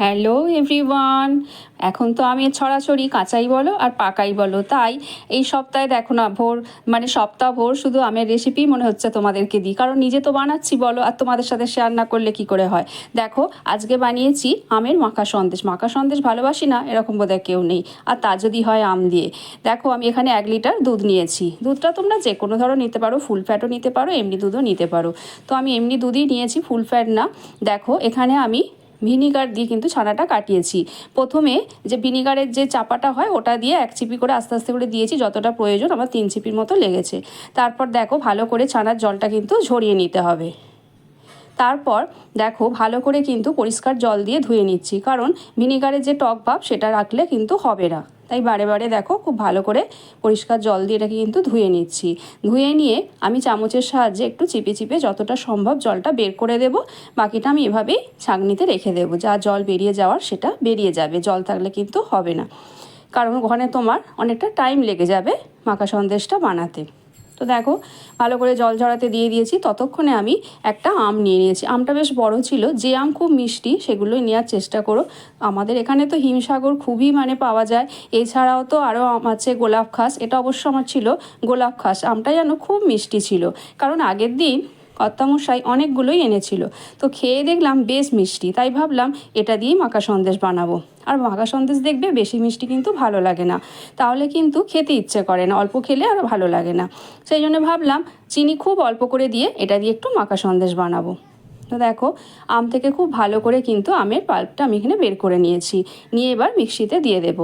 Hello everyone. এখন তো আমি ছড়াছড়ি, কাঁচাই বলো আর পাকাই বলো। তাই এই সপ্তাহে দেখো না, ভোর মানে সপ্তাহ ভোর শুধু আমের রেসিপি মনে হচ্ছে তোমাদেরকে দিই। কারণ নিজে তো বানাচ্ছি বলো, আর তোমাদের সাথে শেয়ার না করলে কি করে হয়? দেখো, আজকে বানিয়েছি আমের মাখা সন্দেশ। মাখা সন্দেশ ভালোবাসি না, এরকম বোধহয় কেউ নেই। আর তা যদি হয় আম দিয়ে। দেখো, আমি এখানে এক লিটার দুধ নিয়েছি। দুধটা তোমরা যে কোনো ধরো নিতে পারো ফুল ফ্যাটও নিতে পারো, এমনি দুধও নিতে পারো। তো আমি এমনি দুধই নিয়েছি ফুল ফ্যাট না। দেখো, এখানে আমি ভিনিগার দিয়ে কিন্তু ছানাটা কাটিয়েছি। প্রথমে যে ভিনিগারের যে চাপাটা হয়, ওটা দিয়ে এক চিপি করে আস্তে আস্তে করে দিয়েছি, যতটা প্রয়োজন আমার তিন চিপির মতো লেগেছে। তারপর দেখো, ভালো করে ছানার জলটা কিন্তু ঝরিয়ে নিতে হবে। তারপর দেখো, ভালো করে কিন্তু পরিষ্কার জল দিয়ে ধুয়ে নিচ্ছি, কারণ ভিনিগারের যে টক ভাব, সেটা রাখলে কিন্তু হবে না। তাই বারে বারে দেখো খুব ভালো করে পরিষ্কার জল দিয়ে এটাকে কিন্তু ধুয়ে নিচ্ছি। ধুয়ে নিয়ে আমি চামচের সাহায্যে একটু চিপে চিপে যতটা সম্ভব জলটা বের করে দেব। বাকিটা আমি এভাবেই ছাঁকনিতে রেখে দেবো। যা জল বেরিয়ে যাওয়ার সেটা বেরিয়ে যাবে। জল থাকলে কিন্তু হবে না। কারণ ওখানে তোমার অনেকটা টাইম লেগে যাবে মাখা সন্দেশটা বানাতে। তো দেখো, ভালো করে জল ঝরাতে দিয়ে দিয়েছি। ততক্ষণে আমি একটা আম নিয়ে নিয়েছি। আমটা বেশ বড় ছিল। যে আম খুব মিষ্টি, সেগুলোই নেওয়ার চেষ্টা করো। আমাদের এখানে তো হিমসাগর খুবই মানে পাওয়া যায়। এছাড়াও তো আরও আম আছে, গোলাপ খাস। এটা অবশ্য আমার ছিল গোলাপ খাস। আমটা যেন খুব মিষ্টি ছিল। কারণ আগের দিন কর্তামশাই অনেকগুলোই এনেছিল। তো খেয়ে দেখলাম বেশ মিষ্টি, তাই ভাবলাম এটা দিয়েই মাখা সন্দেশ বানাবো। আর মাখা সন্দেশ দেখবে বেশি মিষ্টি কিন্তু ভালো লাগে না। তাহলে কিন্তু খেতে ইচ্ছে করে না, অল্প খেলে আর ভালো লাগে না। সেই জন্য ভাবলাম চিনি খুব অল্প করে দিয়ে এটা দিয়ে একটু মাখা সন্দেশ বানাবো। তো দেখো, আম থেকে খুব ভালো করে কিন্তু আমের পাল্পটা আমি এখানে বের করে নিয়েছি। নিয়ে এবার মিক্সিতে দিয়ে দেব।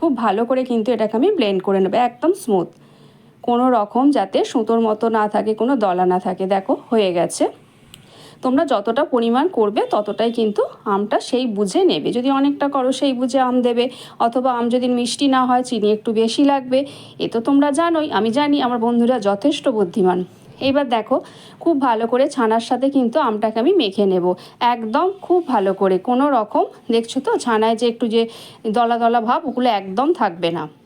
খুব ভালো করে কিন্তু এটাকে আমি ব্লেন্ড করে নেব, একদম স্মুথ। কোনো রকম যাতে সুতোর মতো না থাকে, কোনো দলা না থাকে। দেখো, হয়ে গেছে। তোমরা যতটা পরিমাণ করবে, ততটাই কিন্তু আমটা সেই বুঝে নেবে। যদি অনেকটা করো, সেই বুঝে আম দেবে। অথবা আম যদি মিষ্টি না হয়, চিনি একটু বেশি লাগবে। এ তো তোমরা জানোই, আমি জানি, আমার বন্ধুরা যথেষ্ট বুদ্ধিমান। এবার দেখো, খুব ভালো করে ছানার সাথে কিন্তু আমটাকে আমি মেখে নেব। একদম খুব ভালো করে। কোনো রকম, দেখছ তো, ছানায় যে একটু যে দলা দলা ভাব, ওগুলো একদম থাকবে না।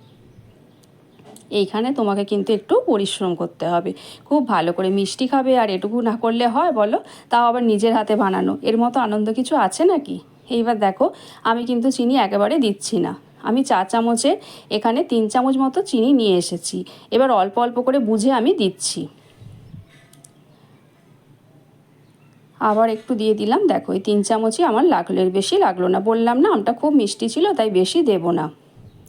এইখানে তোমাকে কিন্তু একটু পরিশ্রম করতে হবে। খুব ভালো করে মিষ্টি খাবে আর এটুকু না করলে হয় বলো? তাও আবার নিজের হাতে বানানো। এর মতো আনন্দ কিছু আছে নাকি? এইবার দেখো, আমি কিন্তু চিনি একেবারে দিচ্ছি না। আমি চা চামচে এখানে তিন চামচ মতো চিনি নিয়ে এসেছি। এবার অল্প অল্প করে বুঝে আমি দিচ্ছি। আবার একটু দিয়ে দিলাম। দেখো, এই তিন চামচই আমার লাগল। এর বেশি লাগল না। বললাম না, আমটা খুব মিষ্টি ছিল, তাই বেশি দেবো না।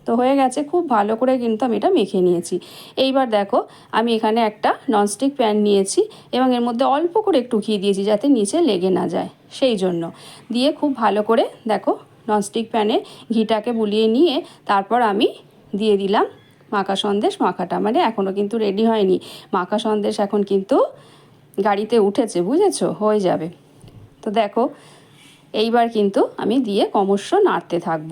তো হয়ে গেছে, খুব ভালো করে কিন্তু আমি এটা মেখে নিয়েছি। এইবার দেখো, আমি এখানে একটা ননস্টিক প্যান নিয়েছি এবং এর মধ্যে অল্প করে একটু ঘি দিয়েছি যাতে নিচে লেগে না যায়, সেই জন্য। দিয়ে খুব ভালো করে দেখো ননস্টিক প্যানে ঘিটাকে বুলিয়ে নিয়ে তারপর আমি দিয়ে দিলাম মাখা সন্দেশ মাখাটা। মানে এখনও কিন্তু রেডি হয়নি। মাখা সন্দেশ এখন কিন্তু গাড়িতে উঠেছে, বুঝেছ? হয়ে যাবে। তো দেখো, এইবার কিন্তু আমি দিয়ে ক্রমশ নাড়তে থাকব।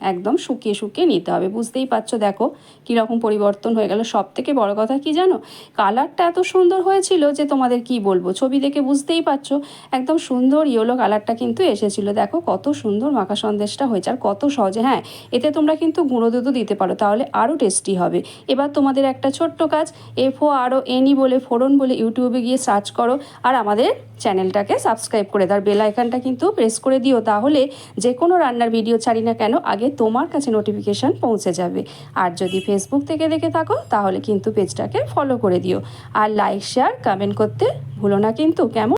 একদম শুকিয়ে শুকিয়ে নিতে হবে। বুঝতেই পারছ দেখো কীরকম পরিবর্তন হয়ে গেল। সব থেকে বড় কথা কি জানো? কালারটা এত সুন্দর হয়েছিল যে তোমাদের কি বলব? ছবি দেখে বুঝতেই পারছ একদম সুন্দর ইয়েলো কালারটা কিন্তু এসেছিল। দেখো কত সুন্দর মাখা সন্দেশটা হয়েছে আর কত সহজে। হ্যাঁ এতে তোমরা কিন্তু গুঁড়ো দুধও দিতে পারো, তাহলে আরও টেস্টি হবে। এবার তোমাদের একটা ছোট্ট কাজ এফও আরও এনি বলে ফোরন বলে, ইউটিউবে গিয়ে সার্চ করো আর আমাদের চ্যানেলটাকে সাবস্ক্রাইব করে দাও বেল আইকনটা কিন্তু প্রেস করে দিও তাহলে যে কোনো রান্নার ভিডিও ছাড়ি না কেন আগে তোমার কাছে নোটিফিকেশান পৌঁছে যাবে। আর যদি ফেসবুক থেকে দেখে থাকো তাহলে কিন্তু পেজটাকে ফলো করে দিও। আর লাইক শেয়ার কমেন্ট করতে ভুলো না কিন্তু, কেমন?